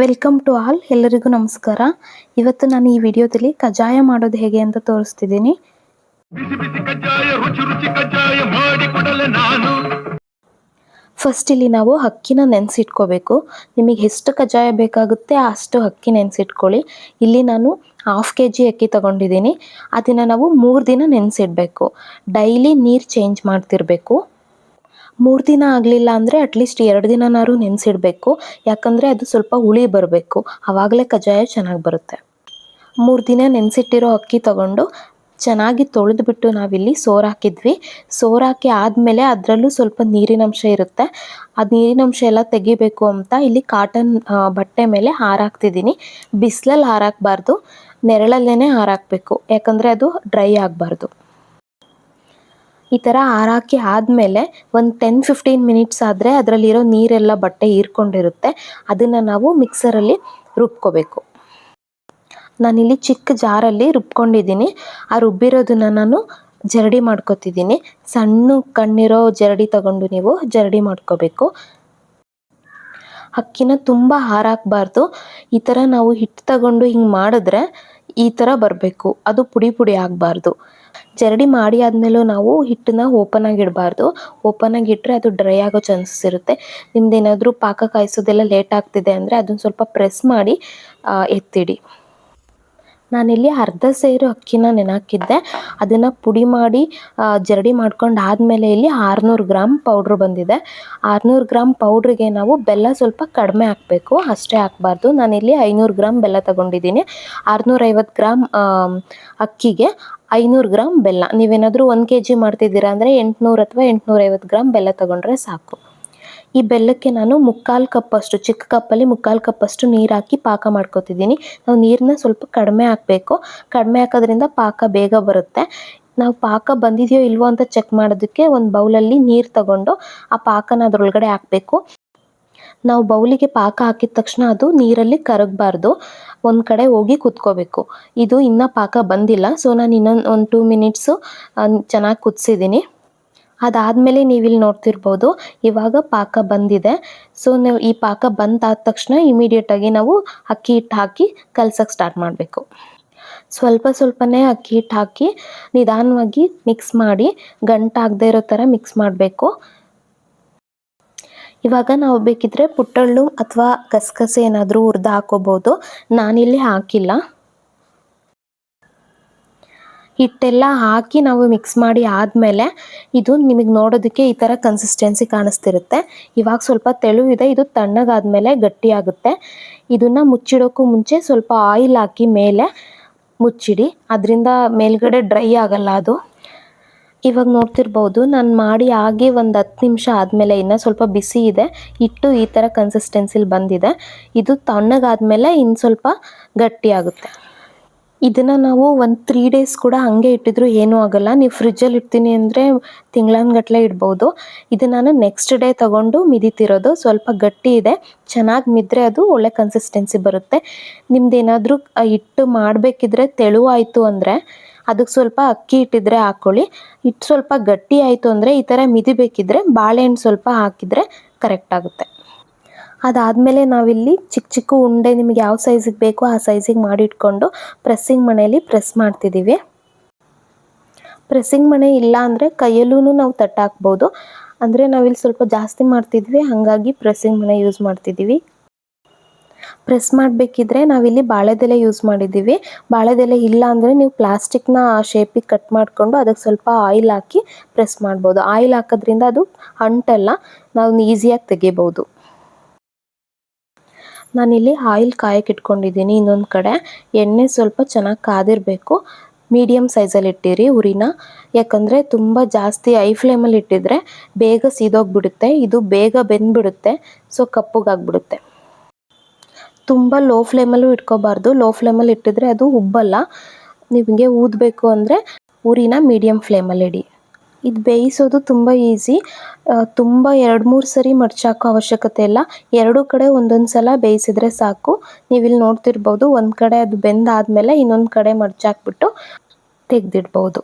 Welcome to all, ಎಲ್ಲರಿಗೂ ನಮಸ್ಕಾರ. ಇವತ್ತು ನಾನು ಈ ವಿಡಿಯೋದಲ್ಲಿ ಕಜ್ಜಾಯ ಮಾಡೋದು ಹೇಗೆ ಅಂತ ತೋರಿಸ್ತಿದ್ದೀನಿ. ಫಸ್ಟ್ ಇಲ್ಲಿ ನಾವು ಅಕ್ಕಿನ ನೆನೆಸಿಟ್ಕೋಬೇಕು. ನಿಮಗೆ ಎಷ್ಟು ಕಜ್ಜಾಯ ಬೇಕಾಗುತ್ತೆ ಅಷ್ಟು ಅಕ್ಕಿ ನೆನೆಸಿಟ್ಕೊಳ್ಳಿ. ಇಲ್ಲಿ ನಾನು ಹಾಫ್ ಕೆ ಜಿ ಅಕ್ಕಿ ತಗೊಂಡಿದ್ದೀನಿ. ಅದನ್ನು ನಾವು ಮೂರು ದಿನ ನೆನೆಸಿಡ್ಬೇಕು. ಡೈಲಿ ನೀರು ಚೇಂಜ್ ಮಾಡ್ತಿರ್ಬೇಕು. ಮೂರು ದಿನ ಆಗಲಿಲ್ಲ ಅಂದರೆ ಅಟ್ಲೀಸ್ಟ್ ಎರಡು ದಿನನಾದ್ರು ನೆನೆಸಿಡಬೇಕು. ಯಾಕಂದರೆ ಅದು ಸ್ವಲ್ಪ ಹುಳಿ ಬರಬೇಕು. ಆವಾಗಲೇ ಕಜ್ಜಾಯ ಚೆನ್ನಾಗಿ ಬರುತ್ತೆ. ಮೂರು ದಿನ ನೆನೆಸಿಟ್ಟಿರೋ ಅಕ್ಕಿ ತಗೊಂಡು ಚೆನ್ನಾಗಿ ತೊಳೆದ್ಬಿಟ್ಟು ನಾವಿಲ್ಲಿ ಸೋರ್ ಹಾಕಿದ್ವಿ ಸೋರ್ ಹಾಕಿ ಆದಮೇಲೆ ಅದರಲ್ಲೂ ಸ್ವಲ್ಪ ನೀರಿನಂಶ ಇರುತ್ತೆ. ಅದು ನೀರಿನಂಶ ಎಲ್ಲ ತೆಗಿಬೇಕು ಅಂತ ಇಲ್ಲಿ ಕಾಟನ್ ಬಟ್ಟೆ ಮೇಲೆ ಹಾರಾಕ್ತಿದ್ದೀನಿ. ಬಿಸಿಲಲ್ಲಿ ಹಾರಾಕಬಾರ್ದು. ನೆರಳಲ್ಲೇ ಹಾರಾಕಬೇಕು. ಯಾಕಂದರೆ ಅದು ಡ್ರೈ ಆಗಬಾರ್ದು. ಈ ಥರ ಹಾರಾಕಿ ಆದಮೇಲೆ ಒಂದು ಟೆನ್ ಫಿಫ್ಟೀನ್ ಮಿನಿಟ್ಸ್ ಆದ್ರೆ ಅದರಲ್ಲಿರೋ ನೀರೆಲ್ಲ ಬಟ್ಟೆ ಹೀರ್ಕೊಂಡಿರುತ್ತೆ. ಅದನ್ನ ನಾವು ಮಿಕ್ಸರಲ್ಲಿ ರುಬ್ಕೋಬೇಕು. ನಾನಿಲ್ಲಿ ಚಿಕ್ಕ ಜಾರಲ್ಲಿ ರುಬ್ಕೊಂಡಿದ್ದೀನಿ. ಆ ರುಬ್ಬಿರೋದನ್ನ ನಾನು ಜರಡಿ ಮಾಡ್ಕೊತಿದ್ದೀನಿ. ಸಣ್ಣ ಕಣ್ಣಿರೋ ಜರಡಿ ತಗೊಂಡು ನೀವು ಜರಡಿ ಮಾಡ್ಕೋಬೇಕು. ಅಕ್ಕಿನ ತುಂಬ ಹಾರಾಕಬಾರ್ದು. ಈ ಥರ ನಾವು ಹಿಟ್ಟು ತಗೊಂಡು ಹಿಂಗೆ ಮಾಡಿದ್ರೆ ಈ ಥರ ಬರಬೇಕು. ಅದು ಪುಡಿ ಪುಡಿ ಆಗಬಾರ್ದು. ಜರಡಿ ಮಾಡಿ ಆದಮೇಲೂ ನಾವು ಹಿಟ್ಟನ್ನ ಓಪನ್ ಆಗಿ ಇಡಬಾರ್ದು. ಓಪನ್ ಆಗಿ ಇಟ್ಟರೆ ಅದು ಡ್ರೈ ಆಗೋ ಚಾನ್ಸಸ್ ಇರುತ್ತೆ. ನಿಮ್ದೇನಾದರೂ ಪಾಕ ಕಾಯಿಸೋದೆಲ್ಲ ಲೇಟ್ ಆಗ್ತಿದೆ ಅಂದರೆ ಅದನ್ನ ಸ್ವಲ್ಪ ಪ್ರೆಸ್ ಮಾಡಿ ಎತ್ತಿಡಿ. ನಾನಿಲ್ಲಿ ಅರ್ಧ ಸೇರು ಅಕ್ಕಿನ ನೆನಾಕಿದ್ದೆ. ಅದನ್ನು ಪುಡಿ ಮಾಡಿ ಜರಡಿ ಮಾಡ್ಕೊಂಡು ಆದಮೇಲೆ ಇಲ್ಲಿ ಆರುನೂರು ಗ್ರಾಮ್ ಪೌಡ್ರ್ ಬಂದಿದೆ. ಆರುನೂರು ಗ್ರಾಮ್ ಪೌಡ್ರಿಗೆ ನಾವು ಬೆಲ್ಲ ಸ್ವಲ್ಪ ಕಡಿಮೆ ಹಾಕಬೇಕು. ಅಷ್ಟೇ ಹಾಕ್ಬಾರ್ದು. ನಾನಿಲ್ಲಿ ಐನೂರು ಗ್ರಾಮ್ ಬೆಲ್ಲ ತಗೊಂಡಿದ್ದೀನಿ. ಆರುನೂರೈವತ್ತು ಗ್ರಾಮ್ ಅಕ್ಕಿಗೆ ಐನೂರು ಗ್ರಾಮ್ ಬೆಲ್ಲ. ನೀವೇನಾದರೂ ಒಂದು ಕೆ ಜಿ ಮಾಡ್ತಿದ್ದೀರಾ ಅಂದರೆ ಎಂಟುನೂರು ಅಥವಾ ಎಂಟುನೂರೈವತ್ತು ಗ್ರಾಮ್ ಬೆಲ್ಲ ತಗೊಂಡ್ರೆ ಸಾಕು. ಈ ಬೆಲ್ಲಕ್ಕೆ ನಾನು ಮುಕ್ಕಾಲು ಕಪ್ಪಷ್ಟು, ಚಿಕ್ಕ ಕಪ್ಪಲ್ಲಿ ಮುಕ್ಕಾಲು ಕಪ್ಪಷ್ಟು ನೀರು ಹಾಕಿ ಪಾಕ ಮಾಡ್ಕೋತಿದ್ದೀನಿ. ನಾವು ನೀರನ್ನ ಸ್ವಲ್ಪ ಕಡಿಮೆ ಹಾಕಬೇಕು. ಕಡಿಮೆ ಹಾಕೋದ್ರಿಂದ ಪಾಕ ಬೇಗ ಬರುತ್ತೆ. ನಾವು ಪಾಕ ಬಂದಿದೆಯೋ ಇಲ್ವೋ ಅಂತ ಚೆಕ್ ಮಾಡೋದಕ್ಕೆ ಒಂದು ಬೌಲಲ್ಲಿ ನೀರು ತಗೊಂಡು ಆ ಪಾಕನ ಅದರೊಳಗಡೆ ಹಾಕಬೇಕು. ನಾವು ಬೌಲಿಗೆ ಪಾಕ ಹಾಕಿದ ತಕ್ಷಣ ಅದು ನೀರಲ್ಲಿ ಕರಗಬಾರ್ದು. ಒಂದು ಕಡೆ ಹೋಗಿ ಕುತ್ಕೋಬೇಕು. ಇದು ಇನ್ನೂ ಪಾಕ ಬಂದಿಲ್ಲ. ಸೊ, ನಾನು ಇನ್ನೊಂದು, ಒಂದು ಟೂ ಮಿನಿಟ್ಸು ಚೆನ್ನಾಗಿ ಕುದಿಸಿದ್ದೀನಿ. ಅದಾದಮೇಲೆ ಇಲ್ಲಿ ನೋಡ್ತಿರ್ಬೋದು, ಇವಾಗ ಪಾಕ ಬಂದಿದೆ. ಸೊ ನೀವು ಈ ಪಾಕ ಬಂದಾದ ತಕ್ಷಣ ಇಮಿಡಿಯೇಟಾಗಿ ನಾವು ಅಕ್ಕಿ ಹಿಟ್ಟು ಹಾಕಿ ಕಲ್ಸಕ್ಕೆ ಸ್ಟಾರ್ಟ್ ಮಾಡಬೇಕು. ಸ್ವಲ್ಪ ಸ್ವಲ್ಪನೇ ಅಕ್ಕಿ ಹಿಟ್ಟು ಹಾಕಿ ನಿಧಾನವಾಗಿ ಮಿಕ್ಸ್ ಮಾಡಿ ಗಂಟಾಗದೇ ಇರೋ ಥರ ಮಿಕ್ಸ್ ಮಾಡಬೇಕು. ಇವಾಗ ನಾವು ಬೇಕಿದ್ರೆ ಪುಟ್ಟಳ್ಳು ಅಥವಾ ಗಸಗಸೆ ಏನಾದರೂ ಹುರಿದು ಹಾಕೋಬೋದು. ನಾನಿಲ್ಲಿ ಹಾಕಿಲ್ಲ. ಹಿಟ್ಟೆಲ್ಲ ಹಾಕಿ ನಾವು ಮಿಕ್ಸ್ ಮಾಡಿ ಆದಮೇಲೆ ಇದು ನಿಮಗೆ ನೋಡೋದಕ್ಕೆ ಈ ಥರ ಕನ್ಸಿಸ್ಟೆನ್ಸಿ ಕಾಣಿಸ್ತಿರುತ್ತೆ. ಇವಾಗ ಸ್ವಲ್ಪ ತೆಳುವಿದೆ ಇದು ತಣ್ಣಗಾದ್ಮೇಲೆ ಗಟ್ಟಿಯಾಗುತ್ತೆ. ಇದನ್ನು ಮುಚ್ಚಿಡೋಕ್ಕೂ ಮುಂಚೆ ಸ್ವಲ್ಪ ಆಯಿಲ್ ಹಾಕಿ ಮೇಲೆ ಮುಚ್ಚಿಡಿ. ಅದರಿಂದ ಮೇಲ್ಗಡೆ ಡ್ರೈ ಆಗಲ್ಲ ಅದು. ಇವಾಗ ನೋಡ್ತಿರ್ಬೋದು, ನಾನು ಮಾಡಿ ಆಗಿ ಒಂದು ಹತ್ತು ನಿಮಿಷ ಆದಮೇಲೆ ಇನ್ನೂ ಸ್ವಲ್ಪ ಬಿಸಿ ಇದೆ ಇಟ್ಟು ಈ ಥರ ಕನ್ಸಿಸ್ಟೆನ್ಸಿಲಿ ಬಂದಿದೆ. ಇದು ತಣ್ಣಗಾದ್ಮೇಲೆ ಇನ್ನು ಸ್ವಲ್ಪ ಗಟ್ಟಿಯಾಗುತ್ತೆ. ಇದನ್ನು ನಾವು ಒಂದು ತ್ರೀ ಡೇಸ್ ಕೂಡ ಹಂಗೆ ಇಟ್ಟಿದ್ರು ಏನೂ ಆಗಲ್ಲ. ನೀವು ಫ್ರಿಜ್ಜಲ್ಲಿ ಇಡ್ತೀನಿ ಅಂದರೆ ತಿಂಗಳನ್ಗಟ್ಲೆ ಇಡ್ಬೋದು. ಇದು ನಾನು ನೆಕ್ಸ್ಟ್ ಡೇ ತಗೊಂಡು ಮಿದಿತಿರೋದು. ಸ್ವಲ್ಪ ಗಟ್ಟಿ ಇದೆ. ಚೆನ್ನಾಗಿ ಮಿದ್ರೆ ಅದು ಒಳ್ಳೆ ಕನ್ಸಿಸ್ಟೆನ್ಸಿ ಬರುತ್ತೆ. ನಿಮ್ದು ಏನಾದರೂ ಹಿಟ್ಟು ಮಾಡಬೇಕಿದ್ರೆ ತೆಳುವಾಯಿತು ಅಂದರೆ ಅದಕ್ಕೆ ಸ್ವಲ್ಪ ಅಕ್ಕಿ ಇಟ್ಟಿದ್ರೆ ಹಾಕ್ಕೊಳ್ಳಿ ಹಿಟ್ಟು ಸ್ವಲ್ಪ ಗಟ್ಟಿ ಆಯಿತು ಅಂದರೆ ಈ ಥರ ಮಿದಿಬೇಕಿದ್ರೆ ಬಾಳೆಹಣ್ಣು ಸ್ವಲ್ಪ ಹಾಕಿದರೆ ಕರೆಕ್ಟ್ ಆಗುತ್ತೆ. ಅದಾದಮೇಲೆ ನಾವಿಲ್ಲಿ ಚಿಕ್ಕ ಚಿಕ್ಕ ಉಂಡೆ ನಿಮಗೆ ಯಾವ ಸೈಜಿಗೆ ಬೇಕೋ ಆ ಸೈಜಿಗೆ ಮಾಡಿಟ್ಕೊಂಡು ಪ್ರೆಸ್ಸಿಂಗ್ ಮಣೆಯಲ್ಲಿ ಪ್ರೆಸ್ ಮಾಡ್ತಿದ್ದೀವಿ ಪ್ರೆಸ್ಸಿಂಗ್ ಮಣೆ ಇಲ್ಲ ಅಂದರೆ ಕೈಯಲ್ಲೂ ನಾವು ತಟ್ಟಾಕ್ಬೋದು ಅಂದರೆ ನಾವಿಲ್ಲಿ ಸ್ವಲ್ಪ ಜಾಸ್ತಿ ಮಾಡ್ತಿದ್ವಿ, ಹಾಗಾಗಿ ಪ್ರೆಸ್ಸಿಂಗ್ ಮಣೆ ಯೂಸ್ ಮಾಡ್ತಿದ್ದೀವಿ ಪ್ರೆಸ್ ಮಾಡಬೇಕಿದ್ರೆ ನಾವಿಲ್ಲಿ ಬಾಳೆದೆಲೆ ಯೂಸ್ ಮಾಡಿದ್ದೀವಿ ಬಾಳೆದೆಲೆ ಇಲ್ಲ ಅಂದರೆ ನೀವು ಪ್ಲಾಸ್ಟಿಕ್ನ ಆ ಶೇಪಿಗೆ ಕಟ್ ಮಾಡಿಕೊಂಡು ಅದಕ್ಕೆ ಸ್ವಲ್ಪ ಆಯಿಲ್ ಹಾಕಿ ಪ್ರೆಸ್ ಮಾಡ್ಬೋದು. ಆಯಿಲ್ ಹಾಕೋದ್ರಿಂದ ಅದು ಅಂಟಲ್ಲ ನಾವು ಈಸಿಯಾಗಿ ತೆಗಿಬೋದು. ನಾನಿಲ್ಲಿ ಆಯಿಲ್ ಕಾಯಕ್ಕೆ ಇಟ್ಕೊಂಡಿದ್ದೀನಿ ಇನ್ನೊಂದು ಕಡೆ. ಎಣ್ಣೆ ಸ್ವಲ್ಪ ಚೆನ್ನಾಗಿ ಕಾದಿರಬೇಕು. ಮೀಡಿಯಮ್ ಸೈಜಲ್ಲಿ ಇಟ್ಟಿರಿ ಉರಿನ. ಯಾಕಂದರೆ ತುಂಬ ಜಾಸ್ತಿ ಐ ಫ್ಲೇಮಲ್ಲಿ ಇಟ್ಟಿದ್ರೆ ಬೇಗ ಸೀದೋಗ್ಬಿಡುತ್ತೆ. ಇದು ಬೇಗ ಬೆಂದ್ಬಿಡುತ್ತೆ. ಸೊ ಕಪ್ಪುಗಾಗ್ಬಿಡುತ್ತೆ ತುಂಬ ಲೋ ಫ್ಲೇಮಲ್ಲೂ ಇಟ್ಕೋಬಾರ್ದು. ಲೋ ಫ್ಲೇಮಲ್ಲಿ ಇಟ್ಟಿದ್ರೆ ಅದು ಉಬ್ಬಲ್ಲ. ನಿಮಗೆ ಊದಬೇಕು ಅಂದರೆ ಉರಿನ ಮೀಡಿಯಮ್ ಫ್ಲೇಮಲ್ಲಿ ಇಡಿ ಇದು ಬೇಯಿಸೋದು ತುಂಬ ಈಸಿ. ತುಂಬ ಎರಡು ಮೂರು ಸರಿ ಮಡ್ಚಾಕೋ ಅವಶ್ಯಕತೆ ಇಲ್ಲ. ಎರಡು ಕಡೆ ಒಂದೊಂದು ಸಲ ಬೇಯಿಸಿದ್ರೆ ಸಾಕು. ನೀವಿಲ್ಲಿ ನೋಡ್ತಿರ್ಬೋದು, ಒಂದು ಕಡೆ ಅದು ಬೆಂದಾದಮೇಲೆ ಇನ್ನೊಂದು ಕಡೆ ಮಡ್ಚಾಕ್ಬಿಟ್ಟು ತೆಗೆದಿಡ್ಬೋದು.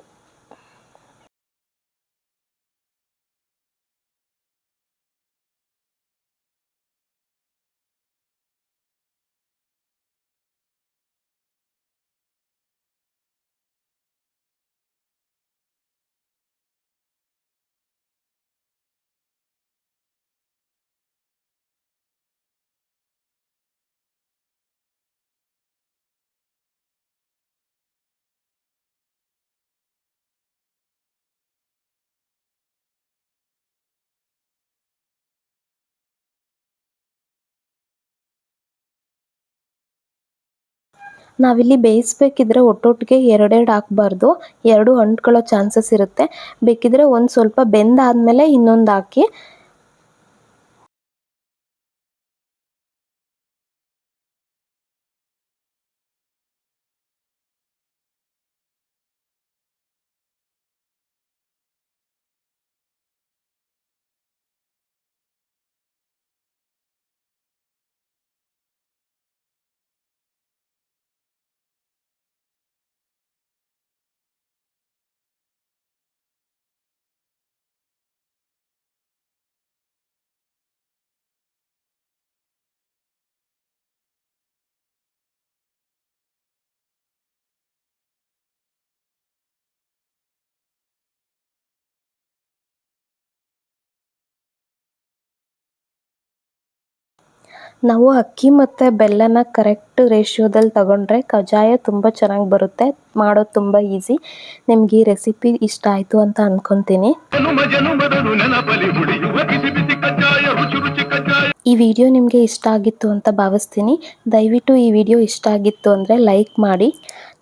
ನಾವಿಲ್ಲಿ ಬೇಯಿಸ್ಬೇಕಿದ್ರೆ ಒಟ್ಟೊಟ್ಟಿಗೆ ಎರಡೆರಡು ಹಾಕ್ಬಾರ್ದು. ಎರಡು ಅಂಟ್ಕೊಳ್ಳೋ ಚಾನ್ಸಸ್ ಇರುತ್ತೆ. ಬೇಕಿದ್ರೆ ಒಂದು ಸ್ವಲ್ಪ ಬೆಂದಾದಮೇಲೆ ಇನ್ನೊಂದು ಹಾಕಿ ನಾವು ಅಕ್ಕಿ ಮತ್ತು ಬೆಲ್ಲನ ಕರೆಕ್ಟ್ ರೇಷಿಯೋದಲ್ಲಿ ತಗೊಂಡ್ರೆ ಕಜ್ಜಾಯ ತುಂಬ ಚೆನ್ನಾಗಿ ಬರುತ್ತೆ. ಮಾಡೋದು ತುಂಬ ಈಸಿ ನಿಮ್ಗೆ ಈ ರೆಸಿಪಿ ಇಷ್ಟ ಆಯಿತು ಅಂತ ಕಜ್ಜಾಯ ಈ ವಿಡಿಯೋ ನಿಮಗೆ ಇಷ್ಟ ಆಗಿತ್ತು ಅಂತ ಭಾವಿಸ್ತೀನಿ. ದಯವಿಟ್ಟು ಈ ವಿಡಿಯೋ ಇಷ್ಟ ಆಗಿತ್ತು ಅಂದರೆ ಲೈಕ್ ಮಾಡಿ.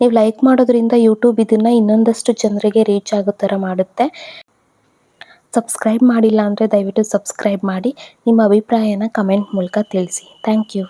ನೀವು ಲೈಕ್ ಮಾಡೋದ್ರಿಂದ ಯೂಟ್ಯೂಬ್ ಇದನ್ನು ಇನ್ನೊಂದಷ್ಟು ಜನರಿಗೆ ರೀಚ್ ಆಗೋ ಥರ ಮಾಡುತ್ತೆ. ಸಬ್ಸ್ಕ್ರೈಬ್ ಮಾಡಿಲ್ಲ ಅಂದರೆ ದಯವಿಟ್ಟು ಸಬ್ಸ್ಕ್ರೈಬ್ ಮಾಡಿ. ನಿಮ್ಮ ಅಭಿಪ್ರಾಯನ ಕಮೆಂಟ್ ಮೂಲಕ ತಿಳಿಸಿ. Thank you.